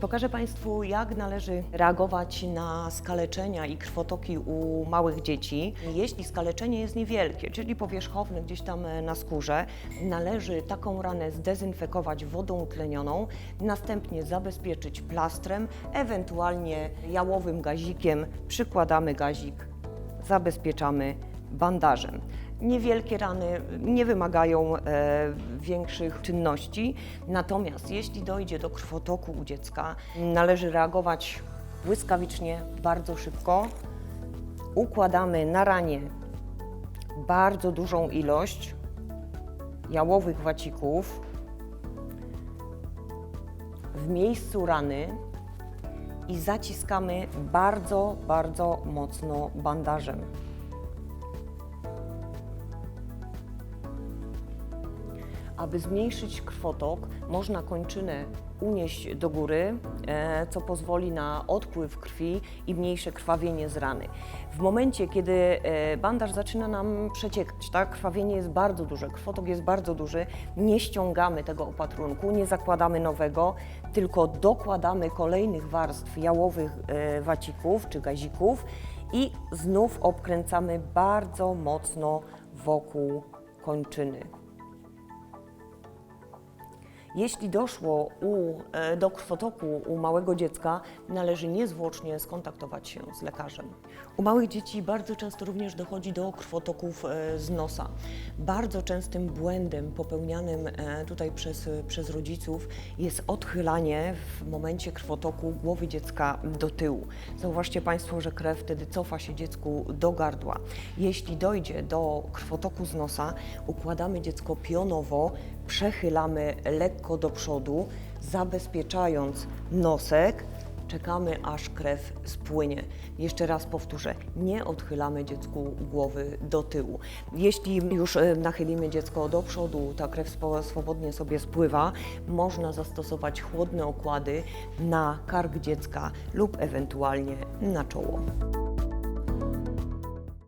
Pokażę Państwu, jak należy reagować na skaleczenia i krwotoki u małych dzieci. Jeśli skaleczenie jest niewielkie, czyli powierzchowne gdzieś tam e, na skórze, należy taką ranę zdezynfekować wodą utlenioną, następnie zabezpieczyć plastrem, ewentualnie jałowym gazikiem. Przykładamy gazik, zabezpieczamy bandażem. Niewielkie rany nie wymagają e, większych czynności, natomiast jeśli dojdzie do krwotoku u dziecka, należy reagować błyskawicznie, bardzo szybko. Układamy na ranie bardzo dużą ilość jałowych wacików w miejscu rany i zaciskamy bardzo, bardzo mocno bandażem. Aby zmniejszyć krwotok, można kończynę unieść do góry, e, co pozwoli na odpływ krwi i mniejsze krwawienie z rany. W momencie, kiedy e, bandaż zaczyna nam przeciekać, tak, krwawienie jest bardzo duże, krwotok jest bardzo duży, nie ściągamy tego opatrunku, nie zakładamy nowego, tylko dokładamy kolejnych warstw jałowych e, wacików czy gazików i znów obkręcamy bardzo mocno wokół kończyny. Jeśli doszło u, e, do krwotoku u małego dziecka, należy niezwłocznie skontaktować się z lekarzem. U małych dzieci bardzo często również dochodzi do krwotoków e, z nosa. Bardzo częstym błędem popełnianym e, tutaj przez, przez rodziców jest odchylanie w momencie krwotoku głowy dziecka do tyłu. Zauważcie Państwo, że krew wtedy cofa się dziecku do gardła. Jeśli dojdzie do krwotoku z nosa, układamy dziecko pionowo, przechylamy lekko do przodu, zabezpieczając nosek, czekamy aż krew spłynie. Jeszcze raz powtórzę, nie odchylamy dziecku głowy do tyłu. Jeśli już e, nachylimy dziecko do przodu, ta krew swobodnie sobie spływa, można zastosować chłodne okłady na kark dziecka lub ewentualnie na czoło.